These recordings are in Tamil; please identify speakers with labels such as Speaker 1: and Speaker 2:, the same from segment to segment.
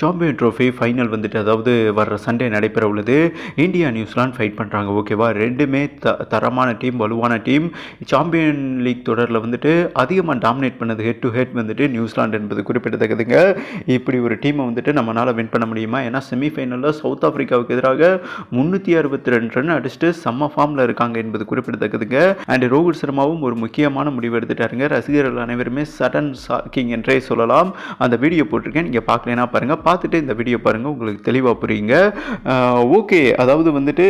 Speaker 1: சாம்பியன் ட்ரோஃபி ஃபைனல் வந்துட்டு அதாவது வர்ற சண்டே நடைபெற உள்ளது. இந்தியா நியூசிலாந்து ஃபைட் பண்ணுறாங்க ஓகேவா ரெண்டுமே த தரமான டீம் வலுவான டீம் சாம்பியன் லீக் தொடரில் வந்துட்டு அதிகமாக டாமினேட் பண்ணது ஹெட் டு ஹெட் வந்துட்டு நியூசிலாந்து என்பது குறிப்பிடத்தக்கதுங்க. இப்படி ஒரு டீமை வந்துட்டு நம்மளால் வின் பண்ண முடியுமா? ஏன்னா செமிஃபைனலில் சவுத் ஆஃப்ரிக்காவுக்கு எதிராக முந்நூற்றி அறுபத்தி ரெண்டு ரன் அடிச்சுட்டு செம்ம ஃபார்மில் இருக்காங்க என்பது குறிப்பிடத்தக்கதுங்க. அண்ட் ரோஹித் சர்மாவும் ஒரு முக்கியமான முடிவு எடுத்துட்டாருங்க. ரசிகர்கள் அனைவருமே சடன் சாக்கிங் என்றே சொல்லலாம். அந்த வீடியோ போட்டிருக்கேன். நீங்கள் பார்க்கலனா பாருங்கள் பார்த்துட்டு இந்த வீடியோ பாருங்கள் உங்களுக்கு தெளிவாக புரியுங்க. ஓகே அதாவது வந்துட்டு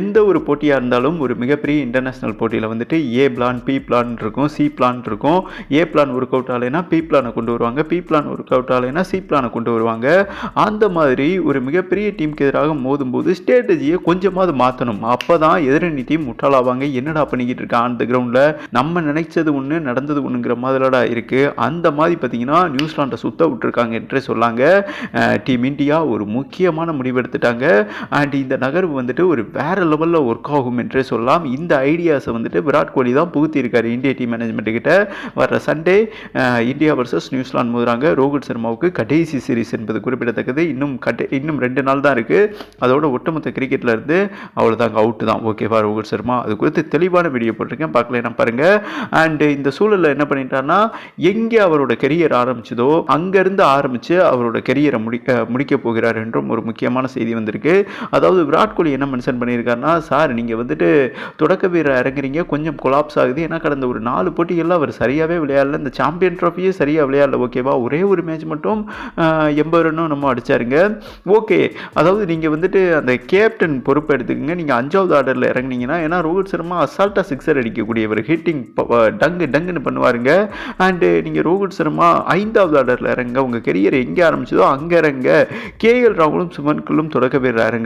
Speaker 1: எந்த ஒரு போட்டியாக இருந்தாலும் ஒரு மிகப்பெரிய இன்டர்நேஷ்னல் போட்டியில் வந்துட்டு ஏ பிளான் பி பிளான் இருக்கும் சி பிளான் இருக்கும். ஏ பிளான் ஒர்க் அவுட் ஆலைனா பி பிளானை கொண்டு வருவாங்க பி பிளான் ஒர்க் அவுட் ஆலைனா சி பிளானை கொண்டு வருவாங்க. அந்த மாதிரி ஒரு மிகப்பெரிய டீமுக்கு எதிராக மோதும்போது ஸ்ட்ராட்டஜியை கொஞ்சமாவது மாற்றணும் அப்போ தான் எதிரணி டீம் முட்டாளாவாங்க. என்னடா பண்ணிக்கிட்டு இருக்கான் அந்த கிரவுண்டில் நம்ம நினைச்சது ஒன்று நடந்தது ஒன்றுங்கிற மாதிரிடா இருக்குது அந்த மாதிரி பார்த்தீங்கன்னா நியூசிலாண்டை சுத்த விட்டுருக்காங்க என்றே சொல்லாங்க. டீம் இந்தியா ஒரு முக்கியமான முடிவு எடுத்துட்டாங்க அண்ட் இந்த நகர்வு வந்துட்டு ஒரு வேற லெவலில் ஒர்க் ஆகும் என்றே சொல்லலாம். இந்த ஐடியாஸை வந்துட்டு விராட் கோலி தான் புகுத்தியிருக்காரு இந்திய டீம் மேனேஜ்மெண்ட்டுக்கிட்ட வர்ற Sunday India versus New Zealand மோதுறாங்க. Rohit சர்மாவுக்கு கடைசி சீரீஸ் என்பது குறிப்பிடத்தக்கது. இன்னும் கட்டை இன்னும் ரெண்டு நாள் தான் இருக்குது அதோட ஒட்டுமொத்த கிரிக்கெட்டில் இருந்து அவ்வளோதாங்க அவுட்டு தான். ஓகேவா ரோஹித் சர்மா? அது குறித்து தெளிவான வீடியோ போட்டிருக்கேன். பார்க்கலாம் பாருங்கள் அண்டு இந்த சூழலில் என்ன பண்ணிட்டாருன்னா எங்கே அவரோட கெரியர் ஆரம்பிச்சதோ அங்கேருந்து ஆரம்பித்து அவரோட கெரியரை முடிக்க முடிக்க போகிறார் என்றும் ஒரு முக்கியமான செய்தி வந்திருக்கு. அதாவது விராட் கோலி என்ன மென்ஷன் பண்ணியிருக்காருன்னா சார் நீங்கள் வந்துட்டு தொடக்க வீரர் இறங்குறீங்க. கொஞ்சம் கொலாப்ஸ் ஆகுது. ஏன்னா கடந்த ஒரு நாலு போட்டிகளில் அவர் சரியாகவே விளையாடல. இந்த சாம்பியன் ட்ராஃபியே சரியாக விளையாடல. ஓகேவா ஒரே ஒரு மேட்ச் மட்டும் எண்பது ரன்னும் நம்ம அடிச்சாருங்க. ஓகே அதாவது நீங்கள் வந்துட்டு அந்த கேப்டன் பொறுப்பை எடுத்துக்கங்க. நீங்கள் அஞ்சாவது ஆர்டரில் இறங்குனீங்கன்னா ஏன்னா ரோஹித் சர்மா அசால்ட்டாக சிக்ஸர் அடிக்கக்கூடியவர் ஹிட்டிங் டங்கு டங்குன்னு பண்ணுவாருங்க. அண்டு நீங்கள் ரோஹித் சர்மா ஐந்தாவது ஆர்டரில் இறங்க உங்கள் கெரியர் எங்கே ஆரம்பிச்சதோ அங்கே கேஎல் ராகுலும் சுமன்குள்ளும் தொடக்க வீரர்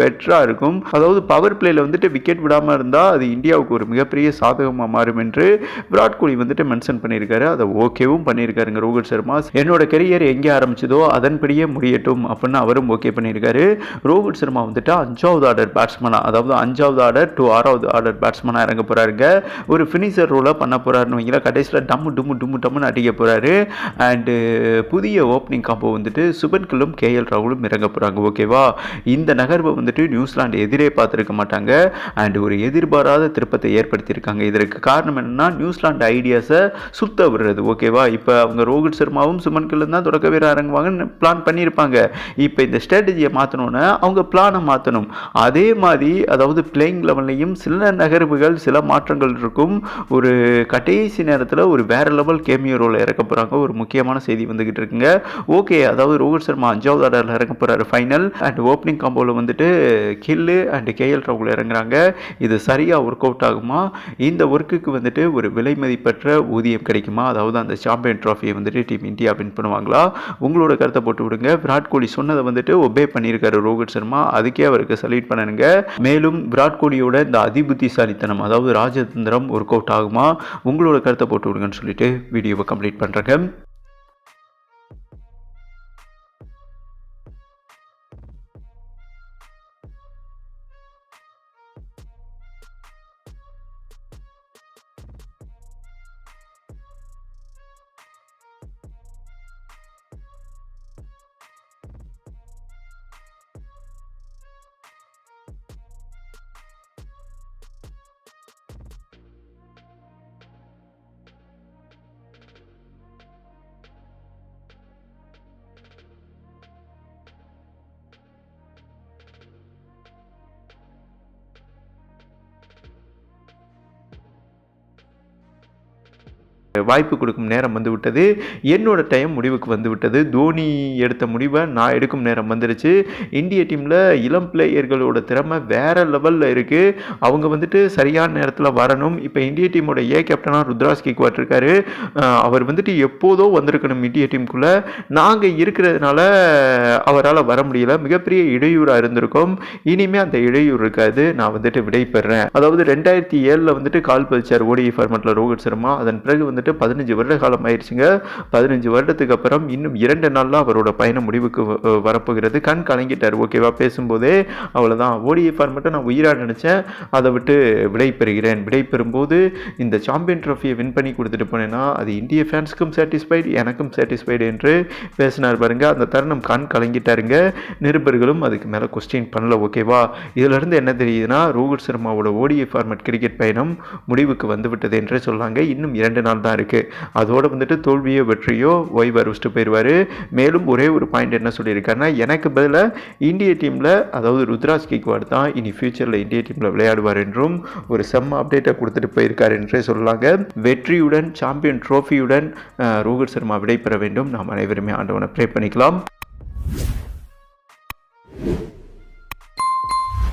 Speaker 1: பெட்டராக இருக்கும். அதாவது பவர் பிளேயில் வந்துட்டு விக்கெட் விடாமல் இருந்தால் அது இந்தியாவுக்கு ஒரு மிகப்பெரிய சாதகமாக மாறும் என்று விராட் கோலி வந்துட்டு மென்ஷன் பண்ணியிருக்காரு. அதை ஓகேவும் பண்ணியிருக்காருங்க ரோஹித் சர்மா. என்னோட கெரியர் எங்கே ஆரம்பிச்சதோ அதன்படியே முடியட்டும் அப்படின்னு அவரும் ஓகே பண்ணியிருக்காரு. ரோஹித் சர்மா வந்துட்டு அஞ்சாவது ஆர்டர் பேட்ஸ்மனாக அதாவது அஞ்சாவது ஆர்டர் டூ ஆறாவது ஆர்டர் பேட்ஸ்மனாக இறங்க போகிறாருங்க ஒரு ஃபினிஷர் ரோலாக பண்ண போகிறாருன்னு வைங்களா கடைசியில் டம்மு டும்மு டும்மு டம்முன்னு அடிக்க போகிறாரு அண்டு புதிய ஓப்பனிங் காம்போ வந்துட்டு சுபன்கிலும் கேஎல் ராகுலும் இறங்க போகிறாங்க ஓகேவா? இந்த நகர்வை வந்துட்டு நியூசிலாண்டு எதிரே பார்த்துருக்க மாட்டாங்க. அண்ட் ஒரு எதிர்பாராத திருப்பத்தை ஏற்படுத்தியிருக்காங்க. இதற்கு காரணம் என்னன்னா நியூசிலாண்டு ஐடியாஸை சுத்த விடுறது ஓகேவா? இப்போ அவங்க ரோஹித் சர்மாவும் சுமன் கில்லும் தான் தொடக்க வீரர் இறங்குவாங்கன்னு பிளான் பண்ணியிருப்பாங்க. இப்போ இந்த ஸ்ட்ராட்டஜியை மாற்றணுன்னா அவங்க பிளானை மாற்றணும் அதே மாதிரி அதாவது பிளேயிங் லெவல்லையும் சில நகர்வுகள் சில மாற்றங்கள் இருக்கும். ஒரு கடைசி நேரத்தில் ஒரு வேற லெவல் கேமியோ ரோல் இறக்க போகிறாங்க ஒரு முக்கியமான செய்தி வந்துக்கிட்டு இருக்குங்க. ஓகே அதாவது அதாவது ரோஹித் சர்மா அஞ்சாவது ஆர்டரில் இறங்க போகிறாரு ஃபைனல் அண்ட் ஓப்பனிங் காம்போவில் வந்துட்டு கில்லு அண்ட் கேஎல் ராகுல் இறங்குறாங்க. இது சரியாக ஒர்க் அவுட் ஆகுமா? இந்த ஒர்க்குக்கு வந்துட்டு ஒரு விலை மதிப்பற்ற ஊதியம் கிடைக்குமா? அதாவது அந்த சாம்பியன் ட்ராஃபியை வந்துட்டு டீம் இந்தியா வின் பண்ணுவாங்களா? உங்களோட கருத்தை போட்டு விடுங்க. விராட் கோலி சொன்னதை வந்துட்டு ஒபே பண்ணியிருக்காரு ரோஹித் சர்மா. அதுக்கே அவருக்கு சல்யூட் பண்ணனுங்க. மேலும் விராட் கோலியோட இந்த அதிபுத்திசாலித்தனம் அதாவது ராஜதந்திரம் ஒர்க் அவுட் ஆகுமா? உங்களோட கருத்தை போட்டு விடுங்கன்னு சொல்லிட்டு வீடியோவை கம்ப்ளீட் பண்ணுறேங்க வாய்ப்பு கொடுக்கும் நேரம் வந்து விட்டது. என்னோட டைம் முடிவுக்கு வந்து விட்டது. தோனி எடுத்த முடிவை நான் எடுக்கும் நேரம் வந்துருச்சு. இந்திய டீமில் இளம் பிளேயர்களோட திறமை வேறு லெவலில் இருக்குது அவங்க வந்துட்டு சரியான நேரத்தில் வரணும். இப்போ இந்திய டீமோட ஏ கேப்டனாக ருத்ராஸ் கேக்வாட் இருக்காரு. அவர் வந்துட்டு எப்போதோ வந்திருக்கணும் இந்திய டீமுக்குள்ளே நாங்கள் இருக்கிறதுனால அவரால் வர முடியல. மிகப்பெரிய இடையூறாக இருந்திருக்கும். இனிமே அந்த இடையூறு இருக்காது. நான் வந்துட்டு விடைபெறேன். அதாவது ரெண்டாயிரத்தி ஏழில் வந்துட்டு கால் பதிச்சார் ஓடி ஃபார்மேட்டில் ரோஹித் சர்மா. அதன் பிறகு வந்துட்டு பதினஞ்சு வருட காலம் ஆயிடுச்சுங்க. பதினஞ்சு வருடத்துக்கு அப்புறம் இன்னும் இரண்டு நாளில் அவரோட பயணம் முடிவுக்கு வரப்போகிறது. கண் கலங்கிட்டார். ஓகேவா பேசும்போதே அவ்வளோதான் ஓடிஎஃப்ஆர் ஃபார்மெட்டை நான் உயிராக நினச்சேன். அதை விட்டு விடை பெறுகிறேன். விடை பெறும்போது இந்த சாம்பியன் ட்ராஃபியை வின் பண்ணி கொடுத்துட்டு போனேன்னா அது இந்திய ஃபேன்ஸுக்கும் சாட்டிஸ்ஃபைடு எனக்கும் சாட்டிஸ்ஃபைடு என்று பேசினார் பாருங்க. அந்த தருணம் கண் கலங்கிட்டாருங்க. நிருபர்களும் அதுக்கு மேலே கொஸ்டின் பண்ணல. ஓகேவா இதிலிருந்து என்ன தெரியுதுன்னா ரோஹித் சர்மாவோட ஓடிஐ ஃபார்மேட் கிரிக்கெட் பயணம் முடிவுக்கு வந்துவிட்டது என்று என்றே சொல்லாங்க. இன்னும் இரண்டு நாள் தான் இருக்குது அதோட வந்துட்டு தோல்வியோ வெற்றியோ ஓய்வு அறிவிச்சிட்டு போயிடுவார் மேலும் ஒரே ஒரு பாயிண்ட் என்ன சொல்லியிருக்காருன்னா எனக்கு பதிலாக இந்திய டீமில் அதாவது ருத்ராஜ் கேக்வாட் தான் இனி ஃபியூச்சரில் இந்திய டீமில் விளையாடுவார் என்றும் ஒரு செம்ம அப்டேட்டை கொடுத்துட்டு போயிருக்கார் என்றே சொல்லலாங்க. வெற்றியுடன் சாம்பியன் ட்ரோஃபியுடன் ரோஹித் சர்மா விடைபெற வேண்டும். நாம் அனைவருமே ஆண்டவனை ப்ரே பண்ணிக்கலாம்.